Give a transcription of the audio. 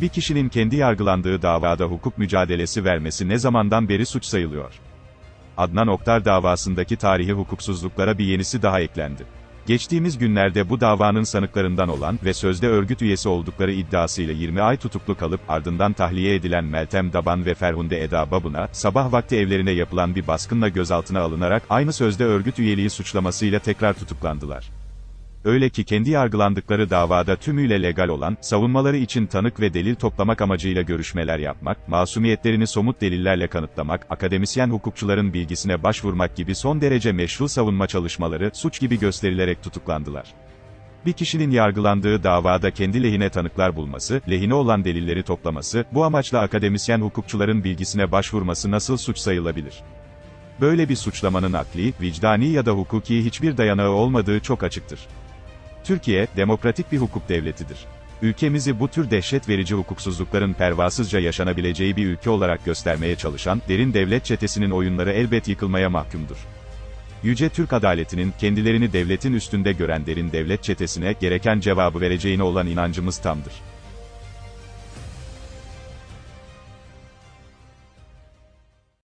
Bir kişinin kendi yargılandığı davada hukuk mücadelesi vermesi ne zamandan beri suç sayılıyor? Adnan Oktar davasındaki tarihi hukuksuzluklara bir yenisi daha eklendi. Geçtiğimiz günlerde bu davanın sanıklarından olan ve sözde örgüt üyesi oldukları iddiasıyla 20 ay tutuklu kalıp ardından tahliye edilen Meltem Daban ve Ferhunde Eda Babun'a, sabah vakti evlerine yapılan bir baskınla gözaltına alınarak aynı sözde örgüt üyeliği suçlamasıyla tekrar tutuklandılar. Öyle ki kendi yargılandıkları davada tümüyle legal olan, savunmaları için tanık ve delil toplamak amacıyla görüşmeler yapmak, masumiyetlerini somut delillerle kanıtlamak, akademisyen hukukçuların bilgisine başvurmak gibi son derece meşru savunma çalışmaları, suç gibi gösterilerek tutuklandılar. Bir kişinin yargılandığı davada kendi lehine tanıklar bulması, lehine olan delilleri toplaması, bu amaçla akademisyen hukukçuların bilgisine başvurması nasıl suç sayılabilir? Böyle bir suçlamanın akli, vicdani ya da hukuki hiçbir dayanağı olmadığı çok açıktır. Türkiye, demokratik bir hukuk devletidir. Ülkemizi bu tür dehşet verici hukuksuzlukların pervasızca yaşanabileceği bir ülke olarak göstermeye çalışan, derin devlet çetesinin oyunları elbet yıkılmaya mahkumdur. Yüce Türk adaletinin, kendilerini devletin üstünde gören derin devlet çetesine, gereken cevabı vereceğine olan inancımız tamdır.